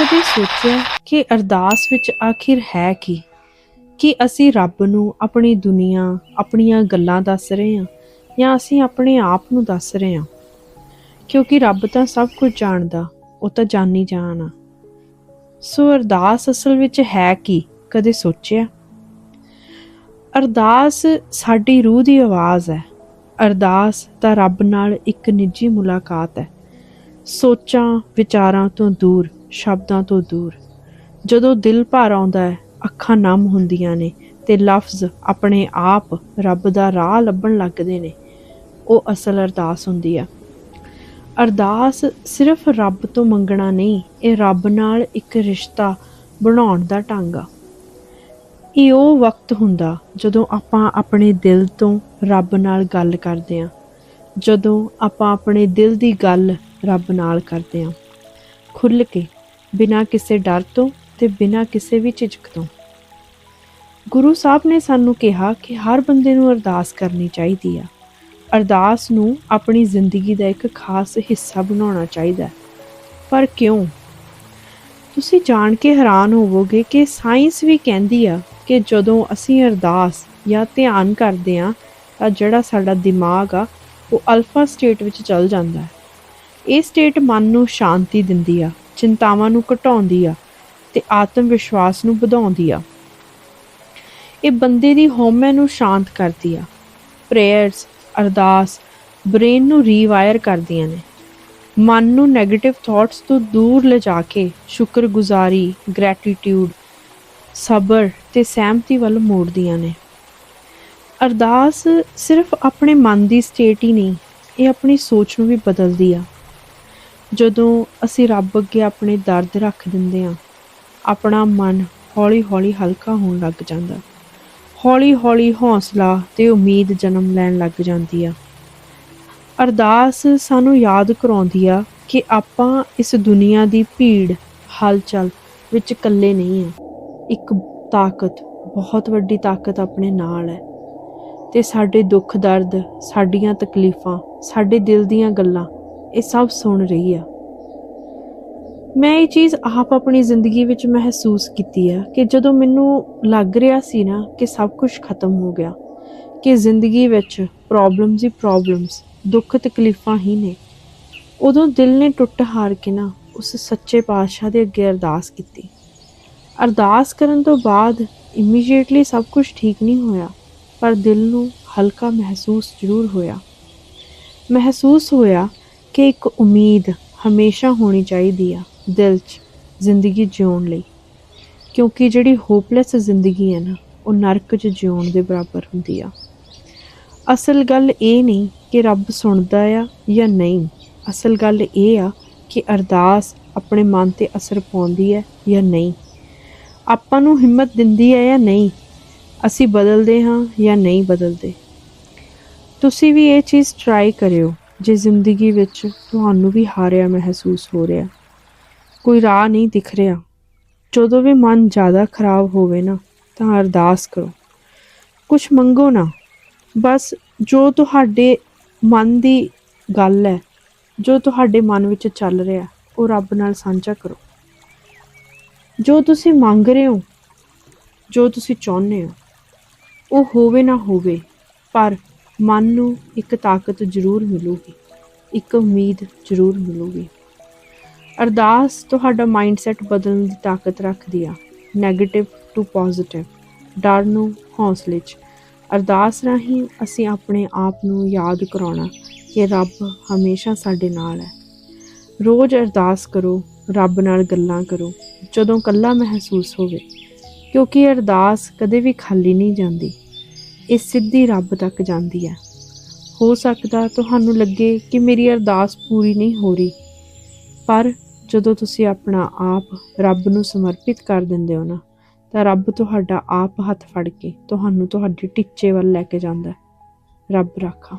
ਕਦੇ ਸੋਚਿਆ ਕਿ ਅਰਦਾਸ ਵਿੱਚ ਆਖਿਰ ਹੈ ਕੀ? ਕਿ ਅਸੀਂ ਰੱਬ ਨੂੰ ਆਪਣੀ ਦੁਨੀਆ, ਆਪਣੀਆਂ ਗੱਲਾਂ ਦੱਸ ਰਹੇ ਹਾਂ ਜਾਂ ਅਸੀਂ ਆਪਣੇ ਆਪ ਨੂੰ ਦੱਸ ਰਹੇ ਹਾਂ? ਕਿਉਂਕਿ ਰੱਬ ਤਾਂ ਸਭ ਕੁਝ ਜਾਣਦਾ, ਉਹ ਤਾਂ ਜਾਣੀ ਜਾਣ ਆ। ਸੋ ਅਰਦਾਸ ਅਸਲ ਵਿੱਚ ਹੈ ਕੀ? ਕਦੇ ਸੋਚਿਆ? ਅਰਦਾਸ ਸਾਡੀ ਰੂਹ ਦੀ ਆਵਾਜ਼ ਹੈ। ਅਰਦਾਸ ਤਾਂ ਰੱਬ ਨਾਲ ਇੱਕ ਨਿੱਜੀ ਮੁਲਾਕਾਤ ਹੈ। ਸੋਚਾਂ, ਵਿਚਾਰਾਂ ਤੋਂ ਦੂਰ। ਸ਼ਬਦਾਂ ਤੋਂ ਦੂਰ। ਜਦੋਂ ਦਿਲ ਭਰ ਆਉਂਦਾ ਹੈ, ਅੱਖਾਂ ਨਮ ਹੁੰਦੀਆਂ ਨੇ ਤੇ ਲਫ਼ਜ਼ ਆਪਣੇ ਆਪ ਰੱਬ ਦਾ ਰਾਹ ਲੱਭਣ ਲੱਗਦੇ ਨੇ, ਉਹ ਅਸਲ ਅਰਦਾਸ ਹੁੰਦੀ ਆ। ਅਰਦਾਸ ਸਿਰਫ ਰੱਬ ਤੋਂ ਮੰਗਣਾ ਨਹੀਂ, ਇਹ ਰੱਬ ਨਾਲ ਇੱਕ ਰਿਸ਼ਤਾ ਬਣਾਉਣ ਦਾ ਢੰਗ ਆ। ਇਹ ਉਹ ਵਕਤ ਹੁੰਦਾ ਜਦੋਂ ਆਪਾਂ ਆਪਣੇ ਦਿਲ ਤੋਂ ਰੱਬ ਨਾਲ ਗੱਲ ਕਰਦੇ ਹਾਂ, ਜਦੋਂ ਆਪਾਂ ਆਪਣੇ ਦਿਲ ਦੀ ਗੱਲ ਰੱਬ ਨਾਲ ਕਰਦੇ ਹਾਂ। ਖੁੱਲ੍ਹ ਕੇ ਬਿਨਾਂ ਕਿਸੇ ਡਰ ਤੋਂ ਤੇ ਬਿਨਾਂ ਕਿਸੇ ਵੀ ਝਿਜਕ ਤੋਂ। ਗੁਰੂ ਸਾਹਿਬ ਨੇ ਸਾਨੂੰ ਕਿਹਾ ਕਿ ਹਰ ਬੰਦੇ ਨੂੰ ਅਰਦਾਸ ਕਰਨੀ ਚਾਹੀਦੀ ਆ। ਅਰਦਾਸ ਨੂੰ ਆਪਣੀ ਜ਼ਿੰਦਗੀ ਦਾ ਇੱਕ ਖਾਸ ਹਿੱਸਾ ਬਣਾਉਣਾ ਚਾਹੀਦਾ ਪਰ ਕਿਉਂ? ਤੁਸੀਂ ਜਾਣ ਕੇ ਹੈਰਾਨ ਹੋਵੋਗੇ ਕਿ ਸਾਇੰਸ ਵੀ ਕਹਿੰਦੀ ਆ ਕਿ ਜਦੋਂ ਅਸੀਂ ਅਰਦਾਸ ਜਾਂ ਧਿਆਨ ਕਰਦੇ ਆ ਤਾਂ ਜਿਹੜਾ ਸਾਡਾ ਦਿਮਾਗ ਆ, ਉਹ ਅਲਫਾ ਸਟੇਟ ਵਿੱਚ ਚਲ ਜਾਂਦਾ ਹੈ। ਇਹ ਸਟੇਟ ਮਨ ਨੂੰ ਸ਼ਾਂਤੀ ਦਿੰਦੀ ਆ। ਚਿੰਤਾਵਾਂ ਨੂੰ ਘਟਾਉਂਦੀ ਆ ਤੇ ਆਤਮ ਵਿਸ਼ਵਾਸ ਨੂੰ ਵਧਾਉਂਦੀ ਆ। ਇਹ ਬੰਦੇ ਦੀ ਹਉਮੈ ਨੂੰ ਸ਼ਾਂਤ ਕਰਦੀ ਆ। ਪ੍ਰੇਅਰਸ ਅਰਦਾਸ ਬ੍ਰੇਨ ਨੂੰ ਰੀਵਾਇਰ ਕਰਦੀਆਂ ਨੇ। ਮਨ ਨੂੰ 네ਗੇਟਿਵ ਥਾਟਸ ਤੋਂ ਦੂਰ ਲਿਜਾ ਕੇ ਸ਼ੁਕਰਗੁਜ਼ਾਰੀ ਗ੍ਰੈਟੀਟਿਊਡ ਸਬਰ ਤੇ ਸਹਿਮਤੀ ਵੱਲ ਮੋੜਦੀਆਂ ਨੇ। ਅਰਦਾਸ ਸਿਰਫ ਆਪਣੇ ਮਨ ਦੀ ਸਟੇਟ ਹੀ ਨਹੀਂ, ਇਹ ਆਪਣੀ ਸੋਚ ਨੂੰ ਵੀ ਬਦਲਦੀ ਆ। ਜਦੋਂ ਅਸੀਂ ਰੱਬ ਅੱਗੇ ਆਪਣੇ ਦਰਦ ਰੱਖ ਦਿੰਦੇ ਹਾਂ, ਆਪਣਾ ਮਨ ਹੌਲੀ-ਹੌਲੀ ਹਲਕਾ ਹੋਣ ਲੱਗ ਜਾਂਦਾ। ਹੌਲੀ-ਹੌਲੀ ਹੌਸਲਾ ਤੇ ਉਮੀਦ ਜਨਮ ਲੈਣ ਲੱਗ ਜਾਂਦੀ ਆ। ਅਰਦਾਸ ਸਾਨੂੰ ਯਾਦ ਕਰਾਉਂਦੀ ਆ ਕਿ ਆਪਾਂ ਇਸ ਦੁਨੀਆ ਦੀ ਭੀੜ, ਹਲਚਲ ਵਿੱਚ ਇਕੱਲੇ ਨਹੀਂ ਆ। ਇੱਕ ਤਾਕਤ, ਬਹੁਤ ਵੱਡੀ ਤਾਕਤ ਆਪਣੇ ਨਾਲ ਹੈ। ਤੇ ਸਾਡੇ ਦੁੱਖ ਦਰਦ, ਸਾਡੀਆਂ ਤਕਲੀਫਾਂ, ਸਾਡੇ ਦਿਲ ਦੀਆਂ ਗੱਲਾਂ ਇਹ ਸਭ ਸੁਣ ਰਹੀ ਆ। ਮੈਂ ਇਹ ਚੀਜ਼ ਆਪ ਆਪਣੀ ਜ਼ਿੰਦਗੀ ਵਿੱਚ ਮਹਿਸੂਸ ਕੀਤੀ ਆ ਕਿ ਜਦੋਂ ਮੈਨੂੰ ਲੱਗ ਰਿਹਾ ਸੀ ਨਾ ਕਿ ਸਭ ਕੁਝ ਖਤਮ ਹੋ ਗਿਆ, ਕਿ ਜ਼ਿੰਦਗੀ ਵਿੱਚ ਪ੍ਰੋਬਲਮਸ ਹੀ ਪ੍ਰੋਬਲਮਸ ਦੁੱਖ ਤਕਲੀਫਾਂ ਹੀ ਨੇ, ਉਦੋਂ ਦਿਲ ਨੇ ਟੁੱਟ ਹਾਰ ਕੇ ਨਾ ਉਸ ਸੱਚੇ ਪਾਤਸ਼ਾਹ ਦੇ ਅੱਗੇ ਅਰਦਾਸ ਕੀਤੀ। ਅਰਦਾਸ ਕਰਨ ਤੋਂ ਬਾਅਦ ਇਮੀਡੀਏਟਲੀ ਸਭ ਕੁਝ ਠੀਕ ਨਹੀਂ ਹੋਇਆ, ਪਰ ਦਿਲ ਨੂੰ ਹਲਕਾ ਮਹਿਸੂਸ ਜ਼ਰੂਰ ਹੋਇਆ। ਮਹਿਸੂਸ ਹੋਇਆ ਕਿ ਇੱਕ ਉਮੀਦ ਹਮੇਸ਼ਾ ਹੋਣੀ ਚਾਹੀਦੀ ਆ ਦਿਲ 'ਚ ਜ਼ਿੰਦਗੀ ਜਿਉਣ ਲਈ। ਕਿਉਂਕਿ ਜਿਹੜੀ ਹੋਪਲੈਸ ਜ਼ਿੰਦਗੀ ਹੈ ਨਾ, ਉਹ ਨਰਕ 'ਚ ਜਿਉਣ ਦੇ ਬਰਾਬਰ ਹੁੰਦੀ ਆ। ਅਸਲ ਗੱਲ ਇਹ ਨਹੀਂ ਕਿ ਰੱਬ ਸੁਣਦਾ ਆ ਜਾਂ ਨਹੀਂ। ਅਸਲ ਗੱਲ ਇਹ ਆ ਕਿ ਅਰਦਾਸ ਆਪਣੇ ਮਨ ਤੇ ਅਸਰ ਪਾਉਂਦੀ ਹੈ ਜਾਂ ਨਹੀਂ। ਆਪਾਂ ਨੂੰ ਹਿੰਮਤ ਦਿੰਦੀ ਹੈ ਜਾਂ ਨਹੀਂ। ਅਸੀਂ ਬਦਲਦੇ ਹਾਂ ਜਾਂ ਨਹੀਂ ਬਦਲਦੇ। ਤੁਸੀਂ ਵੀ ਇਹ ਚੀਜ਼ ਟਰਾਈ ਕਰਿਓ। ਜੇ ਜ਼ਿੰਦਗੀ ਵਿੱਚ ਤੁਹਾਨੂੰ ਵੀ ਹਾਰਿਆ ਮਹਿਸੂਸ ਹੋ ਰਿਹਾ, ਕੋਈ ਰਾਹ ਨਹੀਂ ਦਿਖ ਰਿਹਾ, ਜਦੋਂ ਵੀ ਮਨ ਜ਼ਿਆਦਾ ਖਰਾਬ ਹੋਵੇ ਨਾ, ਤਾਂ ਅਰਦਾਸ ਕਰੋ। ਕੁਝ ਮੰਗੋ ਨਾ, ਬਸ ਜੋ ਤੁਹਾਡੇ ਮਨ ਦੀ ਗੱਲ ਹੈ, ਜੋ ਤੁਹਾਡੇ ਮਨ ਵਿੱਚ ਚੱਲ ਰਿਹਾ, ਉਹ ਰੱਬ ਨਾਲ ਸਾਂਝਾ ਕਰੋ। ਜੋ ਤੁਸੀਂ ਮੰਗ ਰਹੇ ਹੋ, ਜੋ ਤੁਸੀਂ ਚਾਹੁੰਦੇ ਹੋ, ਉਹ ਹੋਵੇ ਨਾ ਹੋਵੇ, ਪਰ ਮਨ ਨੂੰ ਇੱਕ ਤਾਕਤ ਜ਼ਰੂਰ ਮਿਲੂਗੀ, ਇੱਕ ਉਮੀਦ ਜ਼ਰੂਰ ਮਿਲੂਗੀ। ਅਰਦਾਸ ਤੁਹਾਡਾ ਮਾਈਂਡਸੈਟ ਬਦਲਣ ਦੀ ਤਾਕਤ ਰੱਖਦੀ ਆ 네ਗੇਟਿਵ ਟੂ ਪੋਜ਼ਿਟਿਵ ਡਰ ਨੂੰ ਹੌਸਲੇ 'ਚ। ਅਰਦਾਸ ਰਾਹੀਂ ਅਸੀਂ ਆਪਣੇ ਆਪ ਨੂੰ ਯਾਦ ਕਰਾਉਣਾ ਕਿ ਰੱਬ ਹਮੇਸ਼ਾ ਸਾਡੇ ਨਾਲ ਹੈ। ਰੋਜ਼ ਅਰਦਾਸ ਕਰੋ, ਰੱਬ ਨਾਲ ਗੱਲਾਂ ਕਰੋ, ਜਦੋਂ ਕੱਲਾ ਮਹਿਸੂਸ ਹੋਵੇ, ਕਿਉਂਕਿ ਅਰਦਾਸ ਕਦੇ ਵੀ ਖਾਲੀ ਨਹੀਂ ਜਾਂਦੀ। ਇਹ ਸਿੱਧੀ ਰੱਬ ਤੱਕ ਜਾਂਦੀ ਹੈ। ਹੋ ਸਕਦਾ ਤੁਹਾਨੂੰ ਲੱਗੇ ਕਿ ਮੇਰੀ ਅਰਦਾਸ ਪੂਰੀ ਨਹੀਂ ਹੋ ਰਹੀ, ਪਰ ਜਦੋਂ ਤੁਸੀਂ ਆਪਣਾ ਆਪ ਰੱਬ ਨੂੰ ਸਮਰਪਿਤ ਕਰ ਦਿੰਦੇ ਹੋ ਨਾ, ਤਾਂ ਰੱਬ ਤੁਹਾਡਾ ਆਪ ਹੱਥ ਫੜ ਕੇ ਤੁਹਾਨੂੰ ਤੁਹਾਡੇ ਟੀਚੇ ਵੱਲ ਲੈ ਕੇ ਜਾਂਦਾ ਰੱਬ ਰਾਖਾ।